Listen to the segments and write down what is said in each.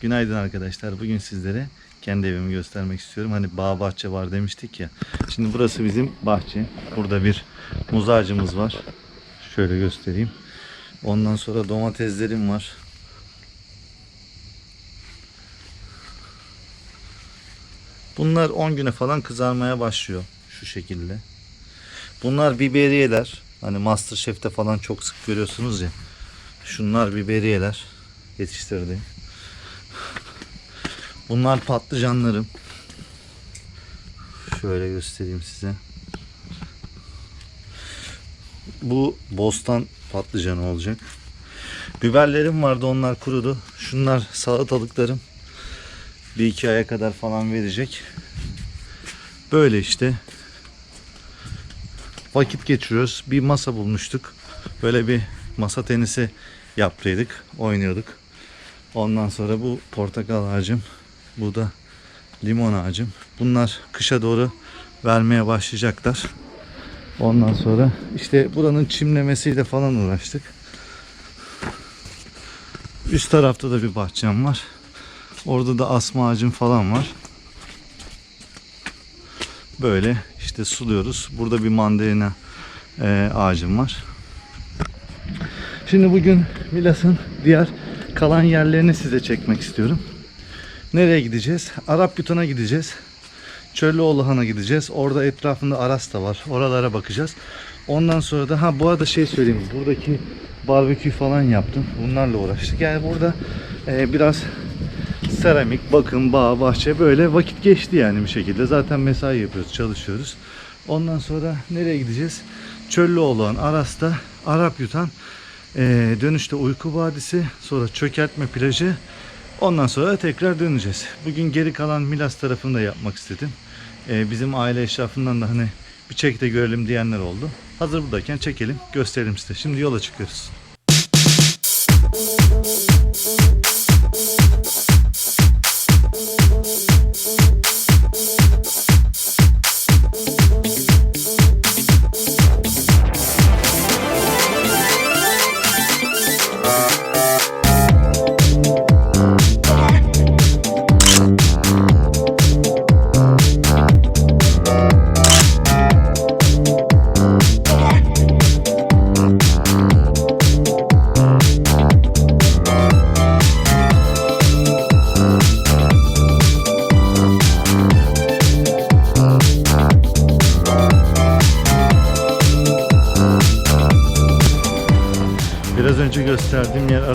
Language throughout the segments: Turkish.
Günaydın arkadaşlar. Bugün sizlere kendi evimi göstermek istiyorum. Hani bağ bahçe var demiştik ya. Şimdi burası bizim bahçe. Burada bir muz ağacımız var. Şöyle göstereyim. Ondan sonra domateslerim var. Bunlar 10 güne falan kızarmaya başlıyor. Şu şekilde. Bunlar biberiyeler. Hani Masterchef'te falan çok sık görüyorsunuz ya. Şunlar biberiyeler. Yetiştirdiğim. Bunlar patlıcanlarım. Şöyle göstereyim size. Bu bostan patlıcanı olacak. Biberlerim vardı onlar kurudu. Şunlar salatalıklarım. Bir iki aya kadar falan verecek. Böyle işte. Vakit geçiriyoruz. Bir masa bulmuştuk. Böyle bir masa tenisi yaptıydık. Oynuyorduk. Ondan sonra bu portakal ağacım. Bu da limon ağacım. Bunlar kışa doğru vermeye başlayacaklar. Ondan sonra işte buranın çimlemesiyle falan uğraştık. Üst tarafta da bir bahçem var. Orada da asma ağacım falan var. Böyle işte suluyoruz. Burada bir mandalina e, ağacım var. Şimdi bugün Milas'ın diğer kalan yerlerini size çekmek istiyorum. Nereye gideceğiz? Arap Yutan'a gideceğiz. Çöllüoğlu Han'a gideceğiz. Orada etrafında Aras da var. Oralara bakacağız. Ondan sonra da ha bu arada şey söyleyeyim. Buradaki barbekü falan yaptım. Bunlarla uğraştık. Yani burada e, biraz seramik, bakım, bağ, bahçe böyle vakit geçti yani bir şekilde. Zaten mesai yapıyoruz, çalışıyoruz. Ondan sonra nereye gideceğiz? Çöllüoğlu Han, Aras'ta Arap Yutan, e, dönüşte Uyku Vadisi, sonra Çökertme Plajı, Ondan sonra tekrar döneceğiz. Bugün geri kalan Milas tarafını da yapmak istedim. Ee, bizim aile eşrafından da hani bir çek de görelim diyenler oldu. Hazır buradayken çekelim, gösterelim size. Şimdi yola çıkıyoruz.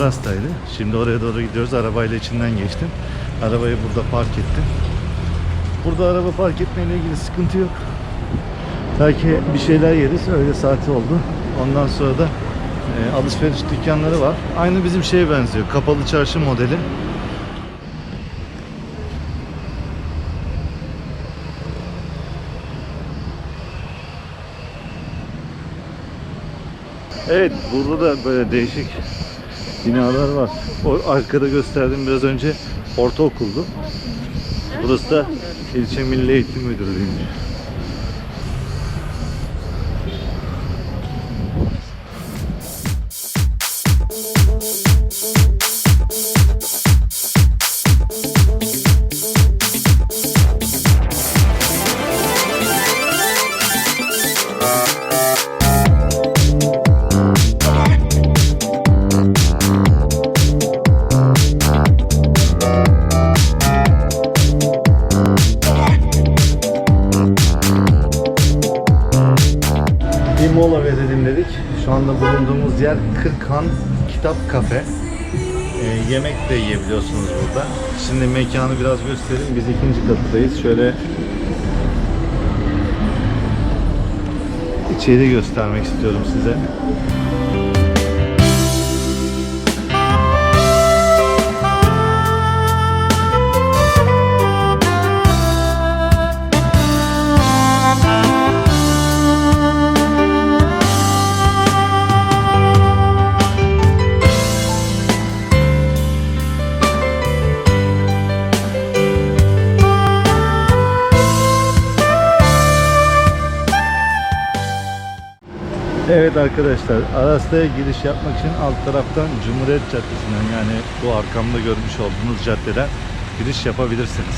Aras'taydı. Şimdi oraya doğru gidiyoruz. Arabayla içinden geçtim. Arabayı burada park ettim. Burada araba park etmeyle ilgili sıkıntı yok. Belki bir şeyler yeriz. Öyle saati oldu. Ondan sonra da e, alışveriş dükkanları var. Aynı bizim şeye benziyor. Kapalı çarşı modeli. Evet, burada da böyle değişik binalar var. O arkada gösterdiğim biraz önce ortaokuldu. Burası da ilçe Milli Eğitim Müdürlüğü'ymüş. Kırkhan Kitap Kafe. Ee, yemek de yiyebiliyorsunuz burada. Şimdi mekanı biraz göstereyim. Biz ikinci katıdayız. Şöyle içeri göstermek istiyorum size. Evet arkadaşlar Aras'ta'ya giriş yapmak için alt taraftan Cumhuriyet Caddesi'nden yani bu arkamda görmüş olduğunuz caddeden giriş yapabilirsiniz.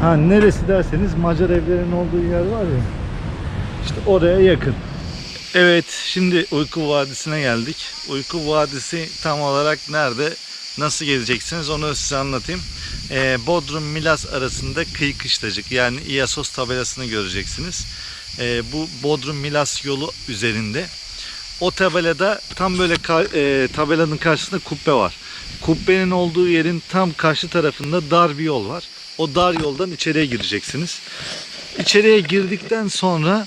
Ha neresi derseniz Macar evlerinin olduğu yer var ya işte oraya yakın. Evet şimdi Uyku Vadisi'ne geldik. Uyku Vadisi tam olarak nerede? Nasıl geleceksiniz onu size anlatayım. Ee, Bodrum Milas arasında kıyı kışlacık yani İyasos tabelasını göreceksiniz. Ee, bu Bodrum Milas yolu üzerinde. O tabelada tam böyle e, tabelanın karşısında kubbe var. Kubbenin olduğu yerin tam karşı tarafında dar bir yol var. O dar yoldan içeriye gireceksiniz. İçeriye girdikten sonra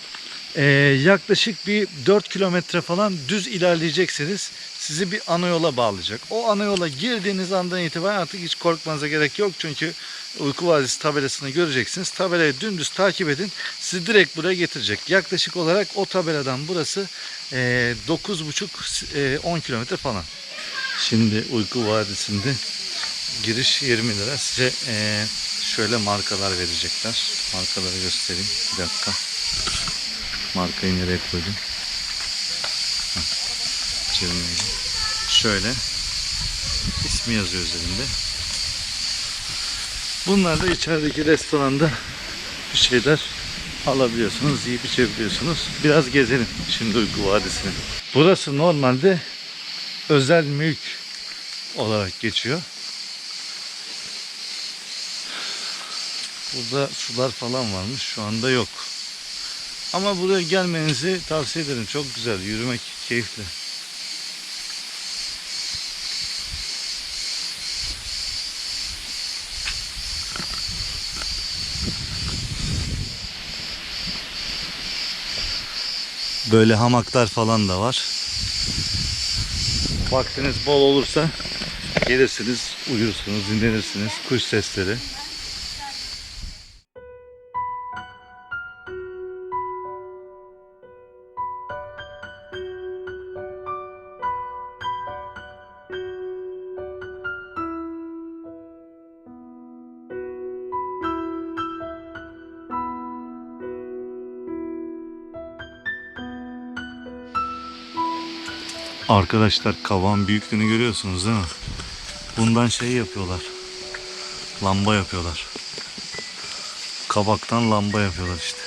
e, yaklaşık bir 4 kilometre falan düz ilerleyeceksiniz. Sizi bir ana yola bağlayacak. O ana yola girdiğiniz andan itibaren artık hiç korkmanıza gerek yok. Çünkü Uyku Vadisi tabelasını göreceksiniz. Tabelayı dümdüz takip edin. Sizi direkt buraya getirecek. Yaklaşık olarak o tabeladan burası e, 9,5-10 kilometre falan. Şimdi Uyku Vadisi'nde giriş 20 lira. Size e, şöyle markalar verecekler. Markaları göstereyim. Bir dakika. Markayı nereye koydum? Çevirmeyeyim. Şöyle. ismi yazıyor üzerinde. Bunlar da içerideki restoranda bir şeyler alabiliyorsunuz, yiyip içebiliyorsunuz. Biraz gezelim şimdi Uyku Vadisi'ni. Burası normalde özel mülk olarak geçiyor. Burada sular falan varmış. Şu anda yok. Ama buraya gelmenizi tavsiye ederim. Çok güzel. Yürümek keyifli. Böyle hamaklar falan da var. Vaktiniz bol olursa gelirsiniz, uyursunuz, dinlenirsiniz. Kuş sesleri. Arkadaşlar kavan büyüklüğünü görüyorsunuz değil mi? Bundan şey yapıyorlar. Lamba yapıyorlar. Kabaktan lamba yapıyorlar işte.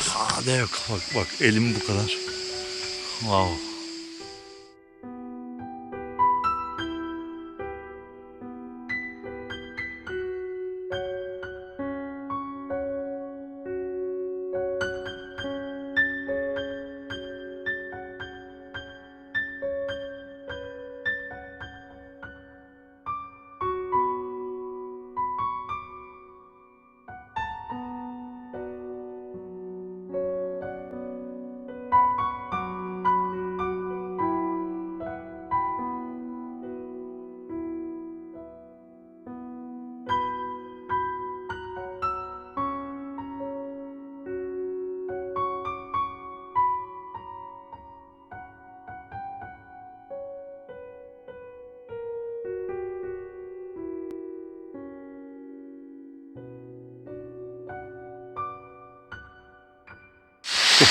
Sade kabak bak elim bu kadar. Wow.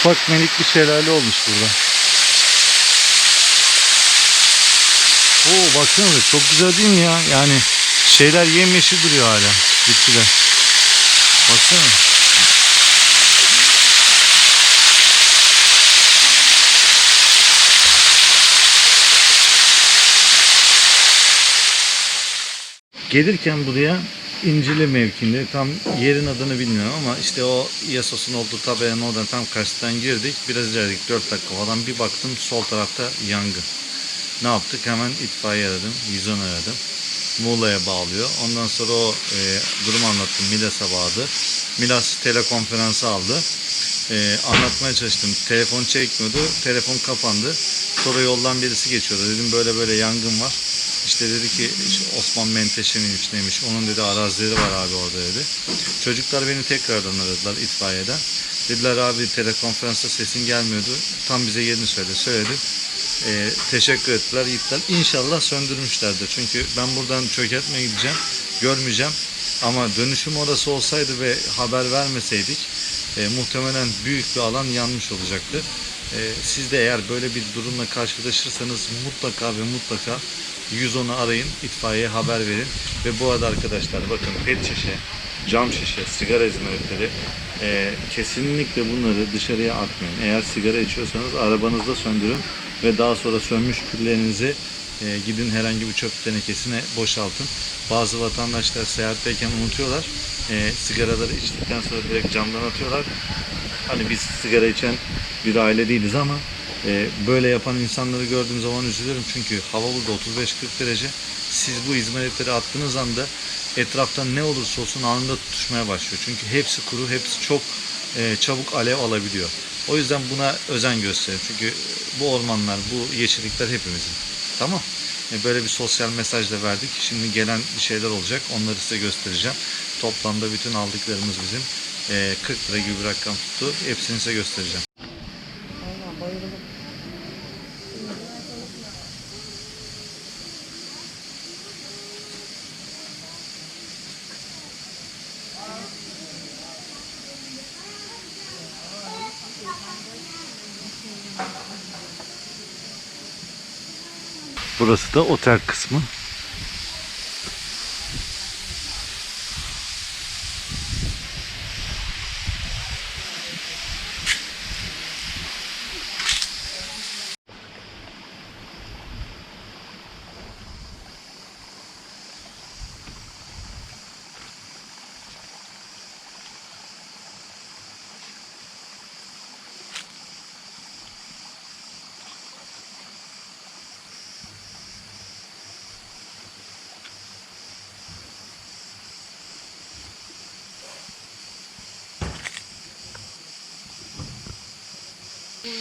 Ufak minik bir şelale olmuş burada. Oo baksanıza çok güzel değil mi ya? Yani şeyler yemyeşil duruyor hala. Bitkiler. Baksana. Gelirken buraya İncili mevkinde tam yerin adını bilmiyorum ama işte o Yasos'un olduğu tabelanın oradan tam karşıdan girdik. Biraz ilerledik 4 dakika falan bir baktım sol tarafta yangın. Ne yaptık? Hemen itfaiye aradım. 110 aradım. Muğla'ya bağlıyor. Ondan sonra o e, durumu anlattım. Milas'a bağladı. Milas telekonferansı aldı. E, anlatmaya çalıştım. Telefon çekmiyordu. Telefon kapandı. Sonra yoldan birisi geçiyordu. Dedim böyle böyle yangın var. İşte dedi ki Osman Menteşe miymiş neymiş. Onun dedi arazileri var abi orada dedi. Çocuklar beni tekrardan aradılar itfaiyeden. Dediler abi telekonferansta sesin gelmiyordu. Tam bize yerini söyle. Söyledim. Ee, teşekkür ettiler gittiler. İnşallah söndürmüşlerdir. Çünkü ben buradan çökertmeye gideceğim. Görmeyeceğim. Ama dönüşüm orası olsaydı ve haber vermeseydik e, muhtemelen büyük bir alan yanmış olacaktı. E, siz de eğer böyle bir durumla karşılaşırsanız mutlaka ve mutlaka 110'u arayın, itfaiyeye haber verin. Ve bu arada arkadaşlar bakın pet şişe, cam şişe, sigara izmaritleri e, kesinlikle bunları dışarıya atmayın. Eğer sigara içiyorsanız arabanızda söndürün ve daha sonra sönmüş küllerinizi e, gidin herhangi bir çöp tenekesine boşaltın. Bazı vatandaşlar seyahatteyken unutuyorlar. E, sigaraları içtikten sonra direkt camdan atıyorlar. Hani biz sigara içen bir aile değiliz ama e, böyle yapan insanları gördüğüm zaman üzülüyorum. Çünkü hava burada 35-40 derece. Siz bu izmaritleri attığınız anda etraftan ne olursa olsun anında tutuşmaya başlıyor. Çünkü hepsi kuru, hepsi çok e, çabuk alev alabiliyor. O yüzden buna özen gösterin. Çünkü bu ormanlar, bu yeşillikler hepimizin. Tamam. E, Böyle bir sosyal mesaj da verdik. Şimdi gelen bir şeyler olacak. Onları size göstereceğim. Toplamda bütün aldıklarımız bizim e, 40 lira gibi bir rakam tuttu. Hepsini size göstereceğim. Burası da otel kısmı.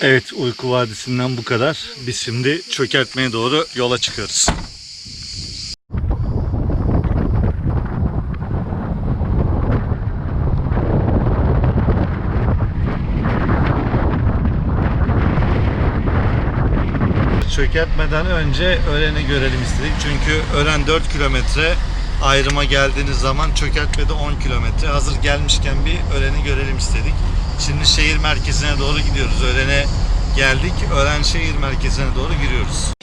Evet uyku vadisinden bu kadar. Biz şimdi çökertmeye doğru yola çıkıyoruz. Çökertmeden önce Ören'i görelim istedik. Çünkü Ören 4 kilometre ayrıma geldiğiniz zaman çökertmede 10 kilometre. Hazır gelmişken bir Ören'i görelim istedik. Şimdi şehir merkezine doğru gidiyoruz. Ören'e geldik. Ören şehir merkezine doğru giriyoruz.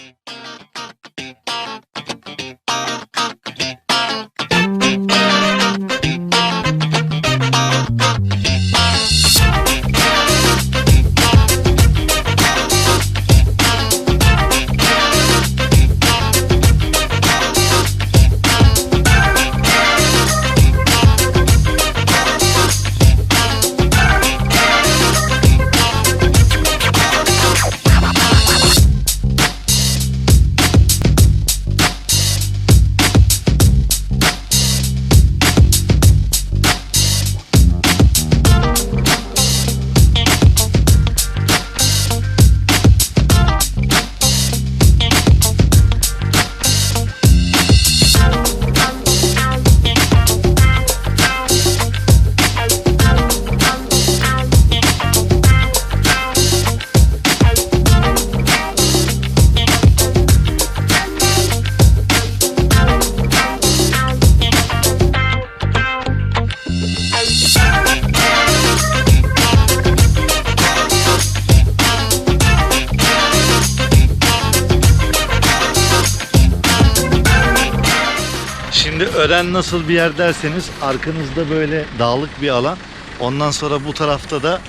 Ören nasıl bir yer derseniz arkanızda böyle dağlık bir alan. Ondan sonra bu tarafta da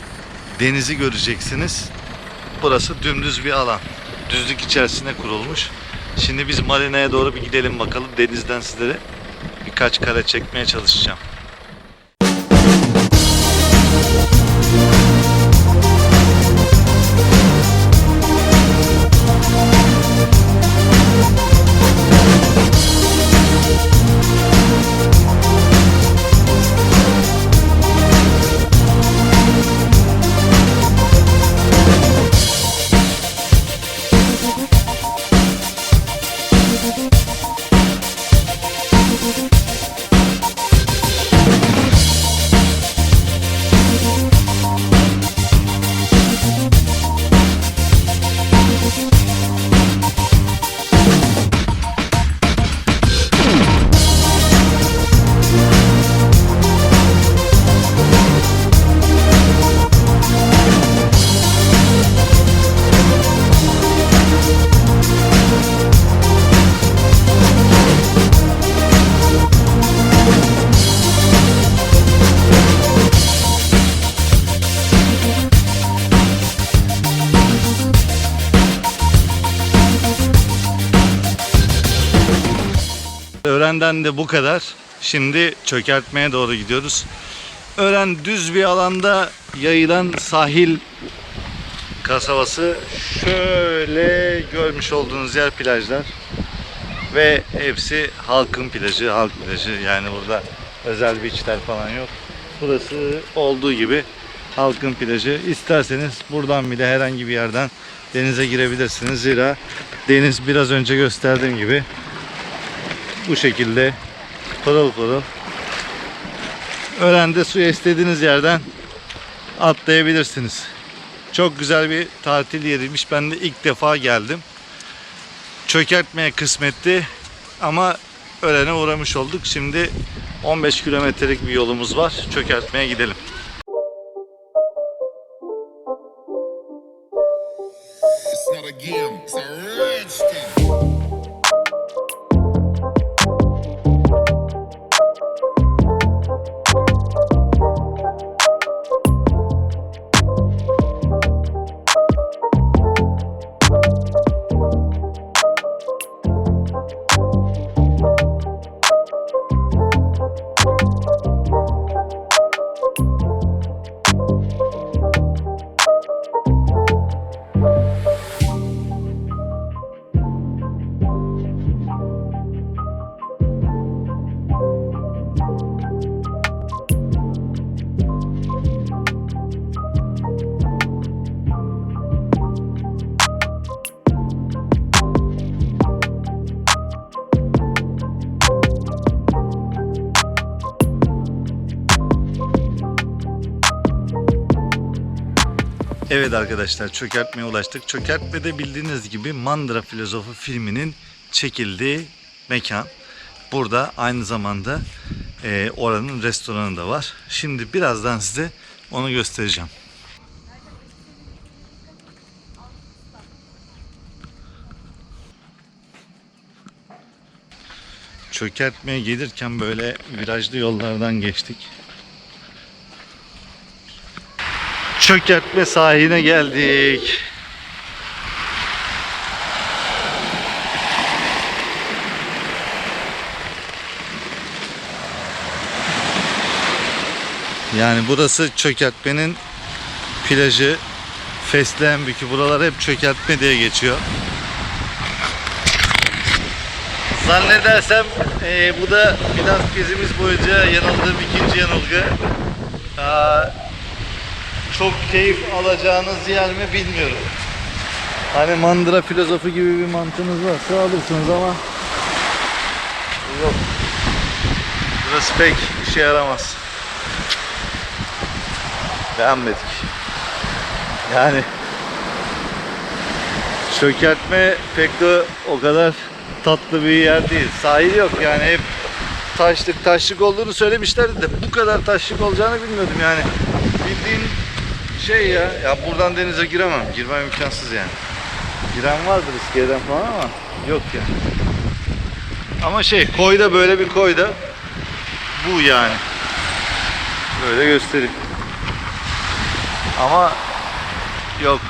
denizi göreceksiniz. Burası dümdüz bir alan. Düzlük içerisine kurulmuş. Şimdi biz marinaya doğru bir gidelim bakalım. Denizden sizlere birkaç kare çekmeye çalışacağım. Öğrenden de bu kadar. Şimdi çökertmeye doğru gidiyoruz. Öğren düz bir alanda yayılan sahil kasabası. Şöyle görmüş olduğunuz yer plajlar. Ve hepsi halkın plajı, halk plajı. Yani burada özel beachler falan yok. Burası olduğu gibi halkın plajı. İsterseniz buradan bile herhangi bir yerden denize girebilirsiniz. Zira deniz biraz önce gösterdiğim gibi bu şekilde pırıl pırıl. Öğrende suya istediğiniz yerden atlayabilirsiniz. Çok güzel bir tatil yeriymiş. Ben de ilk defa geldim. Çökertmeye kısmetti ama öğrene uğramış olduk. Şimdi 15 kilometrelik bir yolumuz var. Çökertmeye gidelim. Evet arkadaşlar çökertmeye ulaştık. Çökertmede bildiğiniz gibi Mandıra Filozofu filminin çekildiği mekan. Burada aynı zamanda e, oranın restoranı da var. Şimdi birazdan size onu göstereceğim. Çökertmeye gelirken böyle virajlı yollardan geçtik. Çökertme sahiline geldik. Yani burası çökertmenin plajı. Fesleğen bükü. Buralar hep çökertme diye geçiyor. Zannedersem eee, bu da biraz gezimiz boyunca yanıldığım ikinci yanılgı. Aa, çok keyif alacağınız yer mi bilmiyorum. Hani mandıra filozofu gibi bir mantığınız varsa alırsınız ama yok. Burası pek işe yaramaz. Beğenmedik. Yani çökertme pek de o kadar tatlı bir yer değil. Sahil yok yani hep taşlık taşlık olduğunu söylemişlerdi de bu kadar taşlık olacağını bilmiyordum yani. Bildiğin şey ya, ya buradan denize giremem. Girmem imkansız yani. Giren vardır iskeleden falan ama yok ya. Ama şey koyda böyle bir koyda bu yani. Böyle göstereyim. Ama yok.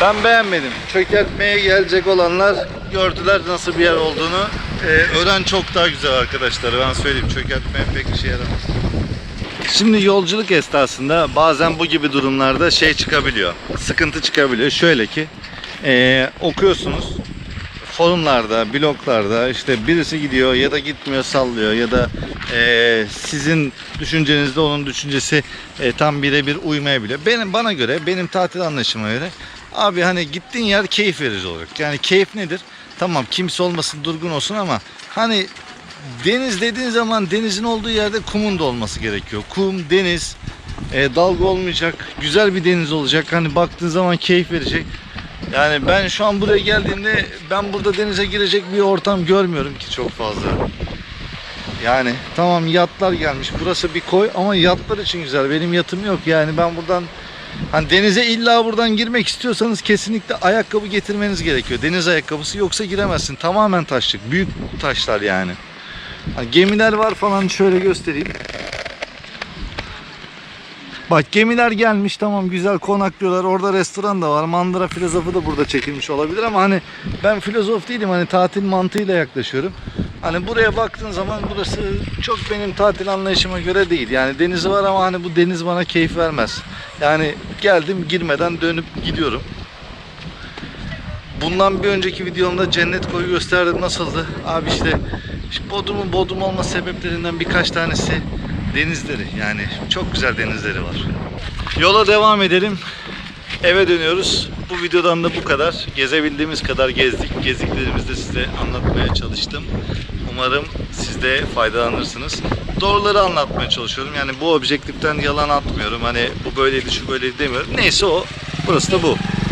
Ben beğenmedim. Çökertmeye gelecek olanlar gördüler nasıl bir yer olduğunu. Ee, öğren çok daha güzel arkadaşlar. Ben söyleyeyim çökertmeye pek işe yaramaz. Şimdi yolculuk esnasında bazen bu gibi durumlarda şey çıkabiliyor. Sıkıntı çıkabiliyor. Şöyle ki eee, okuyorsunuz forumlarda, bloglarda işte birisi gidiyor ya da gitmiyor sallıyor ya da eee, sizin düşüncenizde onun düşüncesi eee, tam birebir uymayabiliyor. Benim bana göre, benim tatil anlaşıma göre abi hani gittiğin yer keyif verici olacak. Yani keyif nedir? Tamam kimse olmasın, durgun olsun ama hani Deniz dediğin zaman denizin olduğu yerde kumun da olması gerekiyor. Kum, deniz, e, dalga olmayacak, güzel bir deniz olacak. Hani baktığın zaman keyif verecek. Yani ben şu an buraya geldiğimde ben burada denize girecek bir ortam görmüyorum ki çok fazla. Yani tamam yatlar gelmiş. Burası bir koy ama yatlar için güzel. Benim yatım yok. Yani ben buradan hani denize illa buradan girmek istiyorsanız kesinlikle ayakkabı getirmeniz gerekiyor. Deniz ayakkabısı yoksa giremezsin. Tamamen taşlık. Büyük taşlar yani. Hani gemiler var falan şöyle göstereyim. Bak gemiler gelmiş tamam güzel konaklıyorlar. Orada restoran da var. Mandıra filozofu da burada çekilmiş olabilir ama hani ben filozof değilim. Hani tatil mantığıyla yaklaşıyorum. Hani buraya baktığın zaman burası çok benim tatil anlayışıma göre değil. Yani denizi var ama hani bu deniz bana keyif vermez. Yani geldim girmeden dönüp gidiyorum. Bundan bir önceki videomda cennet koyu gösterdim nasıldı? Abi işte, işte Bodrum'un Bodrum olma sebeplerinden birkaç tanesi denizleri. Yani çok güzel denizleri var. Yola devam edelim. Eve dönüyoruz. Bu videodan da bu kadar. Gezebildiğimiz kadar gezdik. Gezdiklerimizi de size anlatmaya çalıştım. Umarım siz de faydalanırsınız. Doğruları anlatmaya çalışıyorum. Yani bu objektiften yalan atmıyorum. Hani bu böyleydi şu böyleydi demiyorum. Neyse o. Burası da bu.